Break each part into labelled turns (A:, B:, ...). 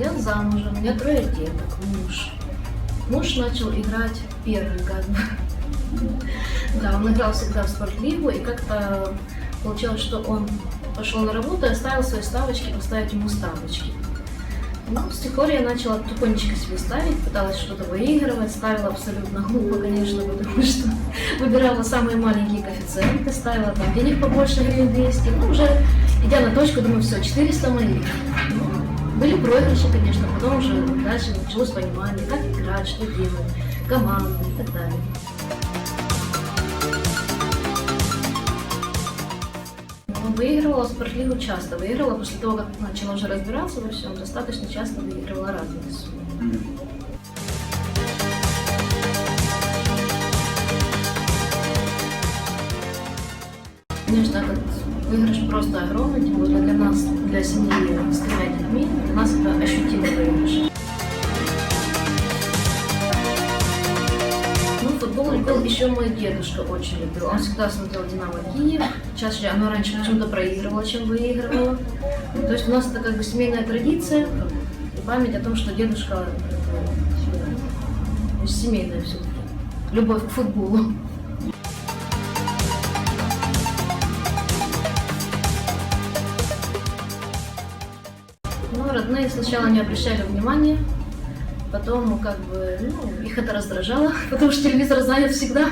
A: Я замужем, у меня трое деток, муж. Муж начал играть первый, как бы. Да, он играл всегда в спортлигу, и как-то получилось, что он пошел на работу и оставил свои ставочки, поставить ему ставочки. Ну, с тех пор я начала тихонечко себе ставить, пыталась что-то выигрывать, ставила абсолютно глупо, конечно, потому что выбирала самые маленькие коэффициенты, ставила там денег побольше, гривен 200, ну, уже идя на точку, думаю, все, 400 моих. Ну, были проигрыши, конечно, потом уже дальше началось понимание, как играть, что делать, команды и так далее. Ну, Выигрывала спортлигу часто, выигрывала после того, как начала уже разбираться во всем, достаточно часто выигрывала разные суммы. Конечно, этот выигрыш просто огромный, тем более для нас, для семьи с тремя детьми, для нас это ощутимый выигрыш. Ну, футбол любил еще мой дедушка очень любил. Он всегда смотрел «Динамо Киев». Чаще оно раньше почему-то проигрывало, чем выигрывало. Ну, То есть у нас это как бы семейная традиция и память о том, что дедушка это, семейная все-таки. Любовь к футболу. Ну, родные сначала не обращали внимания, потом как бы ну, их это раздражало, потому что телевизор занят всегда,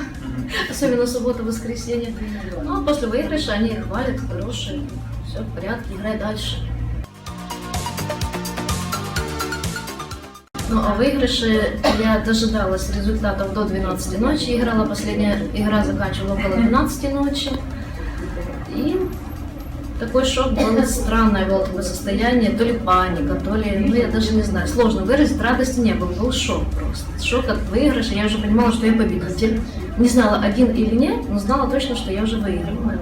A: особенно суббота, воскресенье. Ну, а после выигрыша они хвалят, хорошие, все в порядке, играй дальше. Ну, а выигрыши я дожидалась результатов до 12 ночи, играла, последняя игра заканчивала около 12 ночи. И такой шок был странное было такое состояние, то ли паника, то ли, ну я даже не знаю, сложно выразить, радости не было, был шок просто. Шок от выигрыша, я уже понимала, что я победитель. Не знала, один или нет, но знала точно, что я уже выиграла.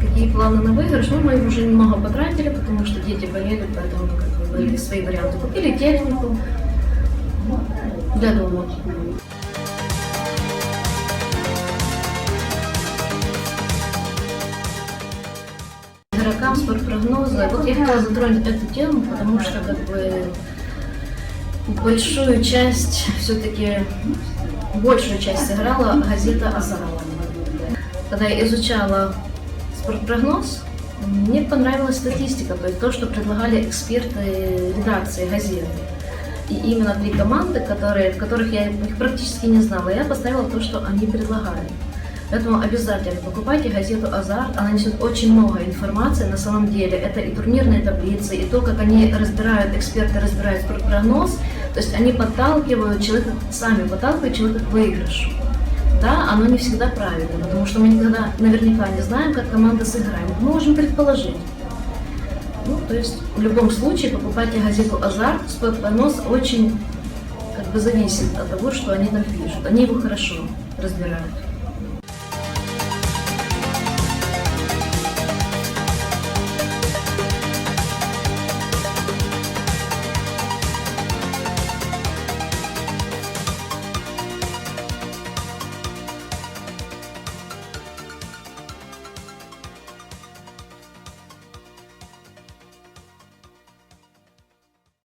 A: Какие планы на выигрыш? Ну, мы уже немного потратили, потому что дети болели, поэтому как бы были свои варианты. Купили технику для дома. Игрокам спортпрогноза. Вот я хотела затронуть эту тему, потому что как бы большую часть, все-таки большую часть сыграла газета «Азар». Когда я изучала спортпрогноз, мне понравилась статистика, то есть то, что предлагали эксперты редакции газеты. И именно три команды, которые, в которых я их практически не знала, я поставила то, что они предлагали. Поэтому обязательно покупайте газету «Азарт». Она несет очень много информации на самом деле. Это и турнирные таблицы, и то, как они разбирают, эксперты разбирают прогноз. То есть они подталкивают человека, сами подталкивают человека к выигрышу. Да, оно не всегда правильно, потому что мы никогда наверняка не знаем, как команда сыграет. Мы можем предположить. Ну, то есть в любом случае покупайте газету «Азарт». Прогноз очень как бы зависит от того, что они там пишут. Они его хорошо разбирают.